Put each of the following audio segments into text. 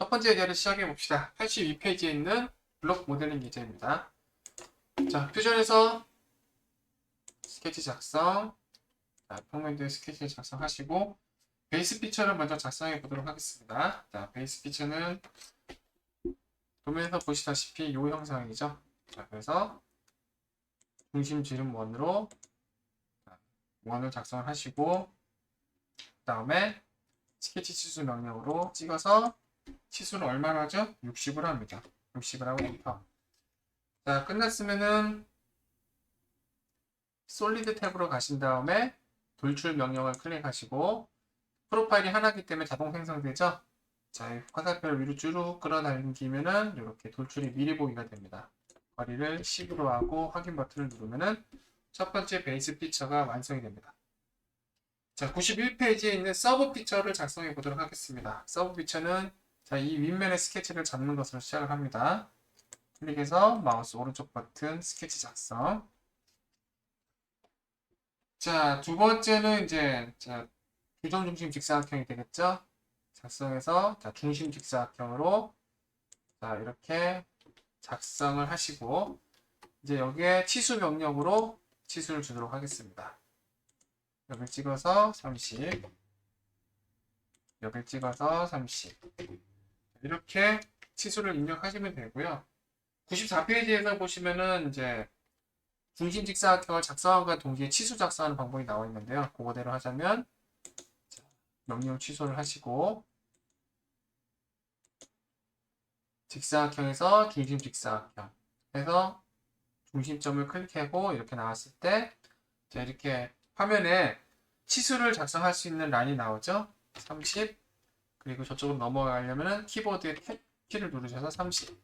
첫 번째 예제를 시작해 봅시다. 82페이지에 있는 블록 모델링 예제입니다. 자, 퓨전에서 스케치 작성, 자, 평면도의 스케치 작성하시고 베이스 피처를 먼저 작성해 보도록 하겠습니다. 자, 베이스 피처는 도면에서 보시다시피 이 형상이죠. 자, 그래서 중심 지름 원으로 자, 원을 작성을 하시고 그 다음에 스케치 치수 명령으로 찍어서 치수는 얼마나 하죠? 60을 합니다. 60을 하고 엔터. 자, 끝났으면은 솔리드 탭으로 가신 다음에 돌출 명령을 클릭하시고 프로파일이 하나이기 때문에 자동 생성되죠? 자, 이 화살표를 위로 쭉 끌어당기면은 이렇게 돌출이 미리 보기가 됩니다. 거리를 10으로 하고 확인 버튼을 누르면은 첫 번째 베이스 피처가 완성이 됩니다. 자, 91페이지에 있는 서브 피처를 작성해 보도록 하겠습니다. 서브 피처는 자, 이 윗면의 스케치를 잡는 것으로 시작을 합니다. 클릭해서 마우스 오른쪽 버튼 스케치 작성. 자, 두 번째는 이제 자, 규정 중심 직사각형이 되겠죠? 작성해서 자, 중심 직사각형으로 자, 이렇게 작성을 하시고 이제 여기에 치수 명령으로 치수를 주도록 하겠습니다. 여기 찍어서 30 여기 찍어서 30 이렇게 치수를 입력하시면 되고요. 94페이지에서 보시면은 이제 중심 직사각형을 작성함과 동시에 치수 작성하는 방법이 나와 있는데요. 그거대로 하자면 자, 명령 취소를 하시고 직사각형에서 중심 직사각형 해서 중심점을 클릭하고 이렇게 나왔을 때 자, 이렇게 화면에 치수를 작성할 수 있는 란이 나오죠. 30 그리고 저쪽으로 넘어가려면은 키보드의 탭 키를 누르셔서 30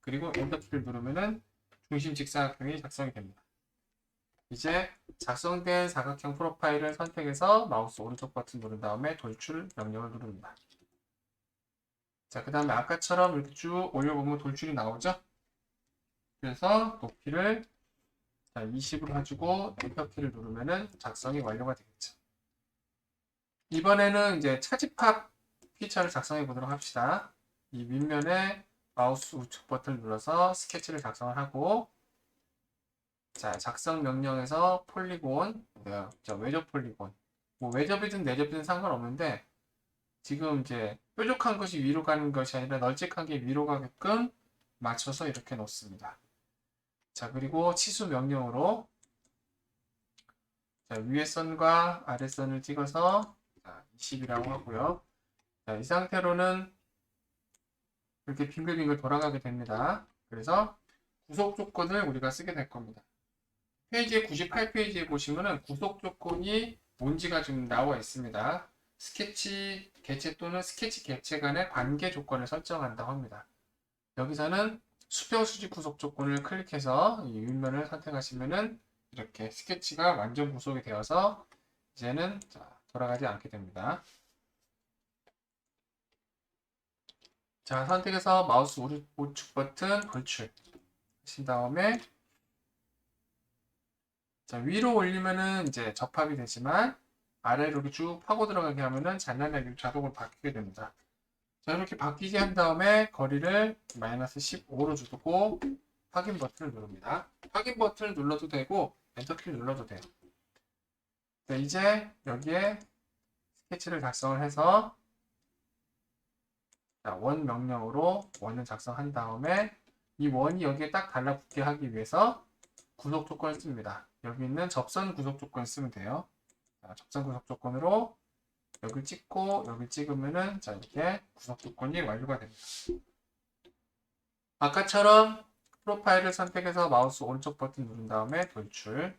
그리고 엔터 키를 누르면은 중심 직사각형이 작성이 됩니다. 이제 작성된 사각형 프로파일을 선택해서 마우스 오른쪽 버튼 누른 다음에 돌출 명령을 누릅니다. 자, 그 다음에 아까처럼 이렇게 쭉 올려보면 돌출이 나오죠? 그래서 높이를 자, 20으로 해주고 엔터 키를 누르면은 작성이 완료가 되겠죠. 이번에는 이제 차집합 피처를 작성해 보도록 합시다. 이 윗면에 마우스 우측 버튼을 눌러서 스케치를 작성을 하고 자 작성 명령에서 폴리곤 뭐야 저 외접 폴리곤 뭐 외접이든 내접이든 상관없는데 지금 이제 뾰족한 것이 위로 가는 것이 아니라 널찍한 게 위로 가게끔 맞춰서 이렇게 놓습니다. 자 그리고 치수 명령으로 자, 위에 선과 아래 선을 찍어서 자, 20이라고 하고요. 자, 이 상태로는 이렇게 빙글빙글 돌아가게 됩니다. 그래서 구속 조건을 우리가 쓰게 될 겁니다. 페이지 98페이지에 보시면은 구속 조건이 뭔지가 지금 나와 있습니다. 스케치 개체 또는 스케치 개체 간의 관계 조건을 설정한다고 합니다. 여기서는 수평 수직 구속 조건을 클릭해서 이 윗면을 선택하시면은 이렇게 스케치가 완전 구속이 되어서 이제는 자, 돌아가지 않게 됩니다. 자, 선택해서 마우스 우측 버튼 돌출 하신 다음에 자, 위로 올리면은 이제 접합이 되지만 아래로 쭉 파고 들어가게 하면은 잔난하게 자동으로 바뀌게 됩니다. 자, 이렇게 바뀌게 한 다음에 거리를 마이너스 15로 주고 확인 버튼을 누릅니다. 확인 버튼을 눌러도 되고 엔터키를 눌러도 돼요. 자, 이제 여기에 스케치를 작성을 해서 자, 원 명령으로 원을 작성한 다음에 이 원이 여기에 딱 달라붙게 하기 위해서 구속 조건을 씁니다. 여기 있는 접선 구속 조건을 쓰면 돼요. 자, 접선 구속 조건으로 여기 찍고 여기 찍으면은 자 이렇게 구속 조건이 완료가 됩니다. 아까처럼 프로파일을 선택해서 마우스 오른쪽 버튼 누른 다음에 돌출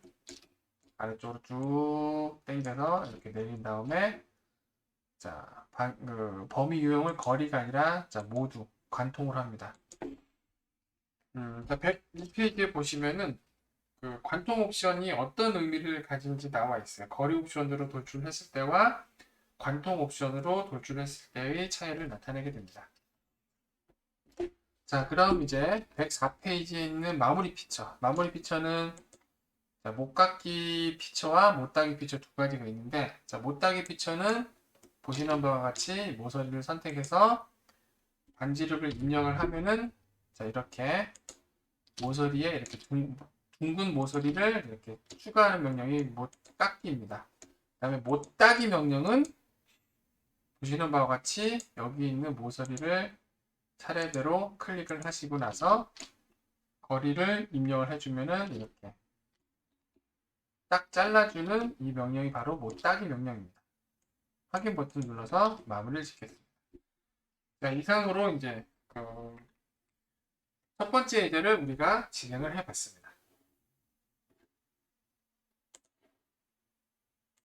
아래쪽으로 쭉 당겨서 이렇게 내린 다음에 자 반- 그 범위 유형을 거리가 아니라 자 모두 관통을 합니다. 음, 102페이지에 보시면은 그 관통 옵션이 어떤 의미를 가진지 나와 있어요. 거리 옵션으로 돌출했을 때와 관통 옵션으로 돌출했을 때의 차이를 나타내게 됩니다. 자, 그럼 이제 104페이지에 있는 마무리 피처. 마무리 피처는 자, 못 깎기 피처와 못 따기 피처 두 가지가 있는데, 자, 못 따기 피처는 보시는 바와 같이 모서리를 선택해서 반지름을 입력을 하면은 자 이렇게 모서리에 이렇게 둥, 둥근 모서리를 이렇게 추가하는 명령이 못 닦기입니다. 그 다음에 못 따기 명령은 보시는 바와 같이 여기 있는 모서리를 차례대로 클릭을 하시고 나서 거리를 입력을 해주면은 이렇게 딱 잘라주는 이 명령이 바로 못 따기 명령입니다. 확인 버튼 눌러서 마무리를 짓겠습니다. 자, 이상으로 이제 그 첫 번째 예제를 우리가 진행을 해봤습니다.